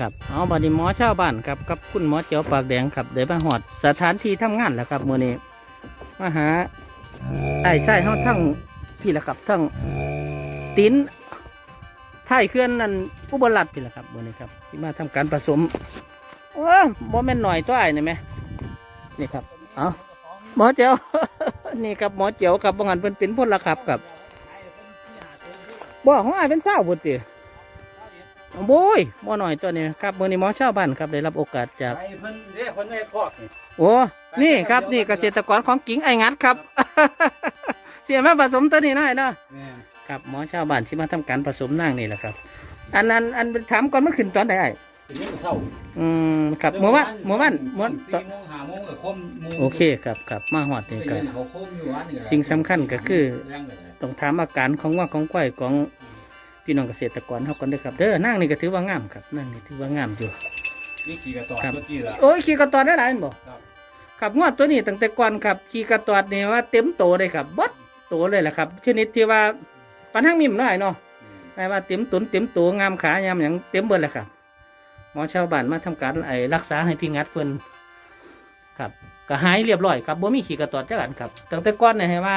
ครับเอาบัดนี้หมอชาวบ้านครับกับคุณหมอเจียวปากแดงครับเดี๋ยวมาหอดสถานที่ทำงานแล้วครับมื้อนี้มาหาไอ้ไส้เฮาทั้งพี่ละครับทั้งติ้นท้ายเคลื่อนนั่นผู้บรรัดพี่ละครับมื้อนี้ครับที่มาทำการผสมโอ้บ่แม่นหน่อยตัวไอ้นี่ไหมนี่ครับเอาหมอเจียวนี่ครับหมอเจียวครับบางอันเพิ่นเป็นพลละครับครับบ่ของอ้เป็นเศร้าบุตร โอ้ยบ่หน่อยตัวนี้ครับมื้อนี้หมอชาวบ้านครับได้รับโอกาสจากไอ้เพิ่นเรียกเพิ่นไม่พอกนี่โอ้นี่ครับนี่เกษตรกรของกิ่งไอ้งัดครับ เสียมาผสมตัวนี้หน่อยเนาะแม่นครับหมอชาวบ้านที่มาทำการผสมนางนี่แหละครับ อันนั้นอันถามก่อนมันขึ้นตอนไหนไอ้ถึงนี้เช้าอืมครับเมื่อวันเมื่อวันเมื่อวันสี่โมงห้าโมงก็คมหมู่โอเคครับครับมาหอดนี่เดี๋ก็ยวนี้เขาคมอยู่อันนี้สิ่งสำคัญก็คือยังเลยต้องถามอาการของว่าของควายของ พี่น้องเกษตรกรเฮากันเด้อครับเด้อนางนี่ก็ถือว่างามครับนางนี่ถือว่างามอยู่ นี่ขี่กระต่อครับ ตัวกี้ละ โอ้ยขี่กระตอนได้หลายแม่นบ่ครับ ครับงวดตัวนี้ตั้งแต่ก่อนครับขี่กระตอดนี่ว่าเต็มโตเลยครับบดโตเลยแหละครับชนิดที่ว่าปันทั้งมิมน้อยเนาะไม่ว่าเต็มตุนเต็มตัวงามขายามอย่างเต็มเบิดเลยครับหมอชาวบ้านมาทำการไอ้รักษาให้พี่งัดเพิ่นครับ ก็หายเรียบร้อยครับบ่มีขี่กระตอดจักอันครับตั้งแต่ก่อนเนี่ยให้ว่า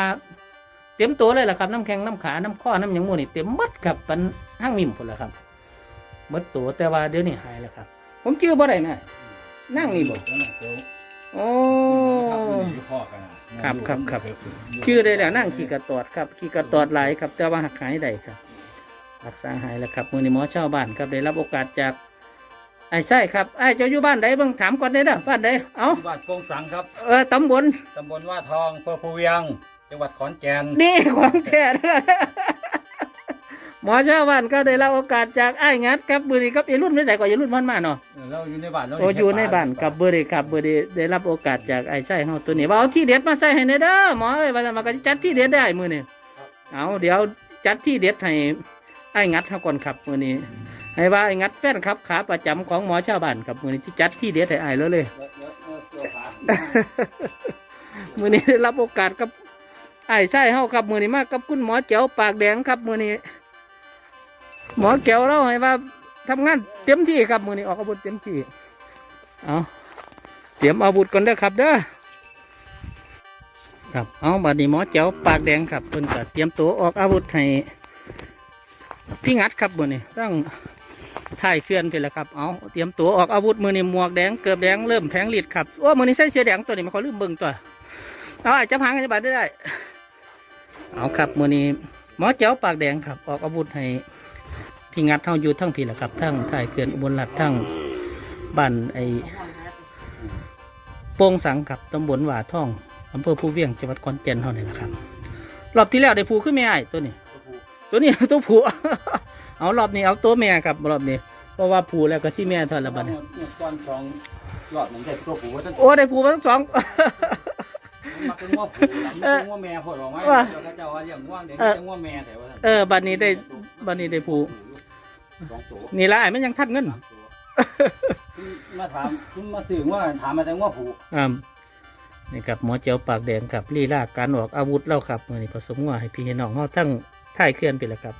เต็มตัวเลยแหละครับน้ำแข็งน้ำขาน้ำข้อน้ำหยังหมูนี่เต็มหมดครับปันทั้งมิมพุ่นแหละครับหมดตัวแต่ว่าเดี๋ยวนี้หายแล้วครับ ผมชื่อบ่ได้แม่นั่งนี่บ่นั่นน่ะเดี๋ยวโอ้อยู่พอกันน่ะครับครับครับชื่อได้แล้วนั่งขี่กระตอดครับขี่กระตอดหลายครับ แต่ว่าหักหายได้ครับรักษาหายแล้วครับมือนี้หมอเช่าบ้านครับได้รับโอกาสจากไอ้ใช่ครับไอ้เจ้าอยู่บ้านใดเบิ่งถามก่อนได้เด้อบ้านใดเอ้าที่บ้านโป่งสังครับเออตำบลตำบลว่าทองอำเภอภูเวียง จังหวัดขอนแก่นนี่ของแท้เด้อหมอเช่าบ้านก็ได้รับโอกาสจากไอ้งัดครับมือนี้ครับไอ้รุ่นไม่ใส่ก่อนไอ้รุ่นมันมาเนาะเออเราอยู่ในบ้านเราโอ้อยู่ในบ้านกับเบอร์ดีครับเบอร์ดีได้รับโอกาสจากไอ้ใช่เฮาตัวนี้ว่าเอาที่เด็ดมาใส่ให้ในเด้อหมอเอ้ยว่าจะมาก็จัดที่เด็ดได้มือนี้เอาเดี๋ยวจัดที่เด็ดให้ไอ้งัดเฮาก่อนครับมือนี้ให้ว่าไอ้งัดแฟนครับขาประจำของหมอชาวบ้านครับมือนี้ที่จัดที่เด็ดให้ไอ้แล้วเลยมือนี้ได้รับโอกาสกับ ไอ้ใช่เฮาครับมือนี้มากับคุณหมอเจ๋วปากแดงครับมือนี้ หมอแก้วเราให้ว่าทำงานเต็มที่ครับมือนี้ออกอาวุธเต็มที่เอาเตรียมอาวุธก่อนเด้อครับเด้อครับเอาบัดนี้หมอเจ๋วปากแดงครับเพิ่นก็เตรียมตัวออกอาวุธให้พี่งัดครับมือนี้ต้องถ่ายเคลื่อนไปแล้วครับ เอาเตรียมตัวออกอาวุธมือนี้หมวกแดงเกือบแดงเริ่มแทงลีดครับ โอ้ มือนี้ใส่เสื้อแดงตัวนี้มันขาลืมเบิ่งตัว เอาอาจจะพังอาจจะบาดได้ได้ เอาครับมือนี้หมอเจ๋วปากแดงครับ ออกอาวุธให้พี่งัดเท่าอยู่ทั้งพี่แหละครับทั้งถ่ายเขื่อนอุบลรัฐทั้งบ้านไอโป่งสังครับตำบลหว่าท่องอำเภอภูเวียงจังหวัดขอนแก่นเท่านี้นะครับ รอบที่แล้วได้ผูขึ้นไม่ไอ้ายตัวนี้ ตัวนี้ตัวผูเอารอบนี้เอาตัวแม่ครับรอบนี้เพราะว่าผูแล้วก็ที่แม่เท่าละบัดนี้ ก้อนสองหลอดเหมือนกันตัวผูว่าจะโอ้ได้ผูมาทั้งสอง มักเป็นง้อผูหลังเป็นง้อแม่พอดออกไหมว่าเจ้าก็เจ้าว่าเลี้ยงง้อเด็กเออเป็นง้อแม่แต่ว่าเออบัดนี้ได้บัดนี้ได้ผูสองตัวนี่ละไอ้ายมันยังทัดเงินสามตัวมาถามคุณมาสื่อว่าถามมาแต่ง้อผูอ่านี่ครับหมอเจียวปากแดงครับลีลาการออกอาวุธเล่าครับมือนี้ผสมงัวให้พี่น้องเขาทั้งท่ายเคลื่อนไปแล้วครับ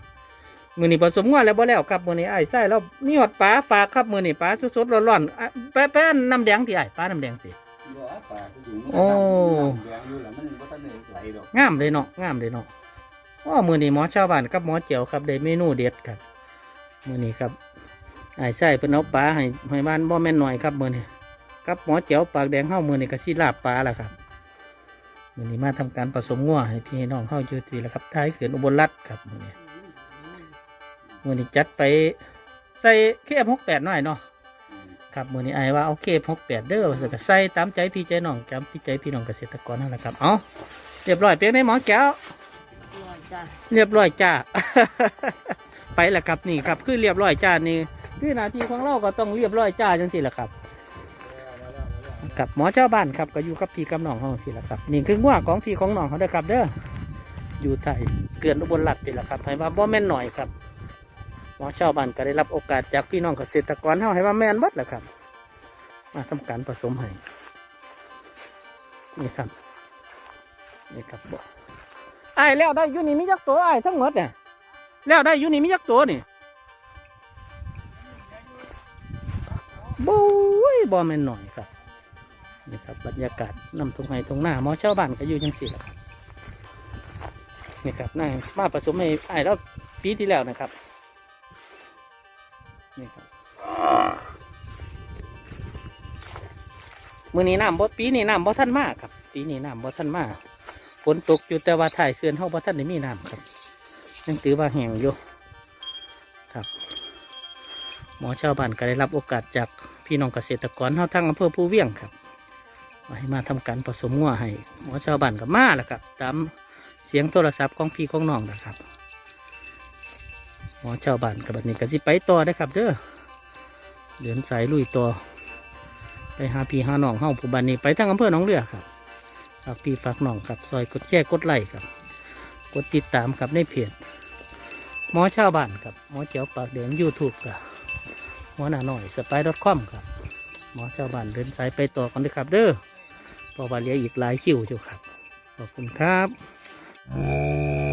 มือนี้ผสมงัวแล้วบ่แล้วครับมือนี้ไอ้ายไส้เรามีหอดปลาฝากครับมือนี้ปลาสดๆร้อนๆอะแป๊ะแป๊ะน้ำแดงที่ไอ้ายปลาน้ำแดงสิบ่ปลาก็อยู่ โอ้แดงอยู่แล้วมันก็ต้องไหลดอกงามเลยเนาะงามเลยเนาะอ้อมือนี้หมอชาวบ้านกับหมอเจียวครับได้เมนูเด็ดครับมือนี้ครับไอ้ายไส้เพิ่นเอาปลาให้ให้บ้านบ่แม่นหน่อยครับมือนี้กับหมอเจียวปากแดงเข้ามือนี้ก็สิลาบปลาล่ะครับมือนี้มาทำการผสมงัวให้พี่น้องเข้าอยู่ทีแล้วครับท้ายเขื่อนอุบลรัฐครับมือนี้มือนี้จัดไปใส่เคฟหกแปดหน่อยเนาะ ครับมือนี้ไอ้ายว่าเอาเคฟหกแปดเด้อว่าสิก็ใส่ตามใจพี่ใจน้องจำพี่ใจพี่น้องเกษตรกรนั่นแหละครับเอาเรียบร้อยเพียงได้หมอแก้วจ้ะเรียบร้อยจ้า ไปแล้วครับนี่ครับคือเรียบร้อยจ้านี่คือหน้าที่ของเราก็ต้องเรียบร้อยจ้าจังสิแหละครับกับหมอเจ้าบ้านครับก็อยู่กับพี่กับน้องเขาสิแหละครับนี่คือง่วของพี่ของน้องเขาเด้อครับ เด้ออยู่ไทยเกลือนอุบลรัฐนี่แหละครับให้ว่าบ่แม่นหน่อยครับ หมอเจ้าบ้านก็ได้รับโอกาสจากพี่น้องเกษตรกรเฮาให้ว่าแม่นบัดแหละครับ มาทำการผสมให้นี่ครับนี่ครับบ่ไอ้แล้วได้ยูนี่มีจักตัวไอ้ทั้งหมดเนี่ยแล้วได้ยูนี่มีจักตัวนี่โบ้ยบอแมนหน่อยครับนี่ครับบรรยากาศนำตรงไหนตรงหน้าหมอชาวบ้านก็อยู่จังสี่แหละครับนี่ครับนายมาผสมให้ไอ้แล้วปีที่แล้วนะครับ นี่ครับมือนี้น้ำบ่ปีนี้น้ำบ่ท่านมากครับ ปีนี้น้ำบ่ท่านมากฝนตกอยู่แต่ว่าถ่ายเขื่อนเฮาบ่ท่านได้มีน้ำครับยังถือว่าแห้งอยู่ครับ หมอชาวบ้านก็ได้รับโอกาสจากพี่น้องเกษตรกรเฮาทั้งอำเภอภูเวียงครับมาให้มาทำการผสมงัวให้ หมอชาวบ้านก็มาแล้วครับ ตามเสียงโทรศัพท์ของพี่ของน้องนะครับ หมอชาวบ้านกับบัดนี้ก็สิไปต่อได้ครับ เด้อเดินสายลุยต่อไปหาพี่หาน้องเฮาผู้บ้านนี้ไปทั้งอำเภอหนองเรือครับฝากพี่ฝากน้องครับซอยกดแชร์กดไลค์ครับ กดติดตามครับในเพจหมอชาวบ้านครับหมอเจียวปากแดงยูทูบครับหมอหนาหน่อยสไปดอทคอมครับหมอชาวบ้านเดินสายไปต่อกันเลยครับ เด้อพอว่าเลียอีกหลายคิวอยู่ครับขอบคุณครับ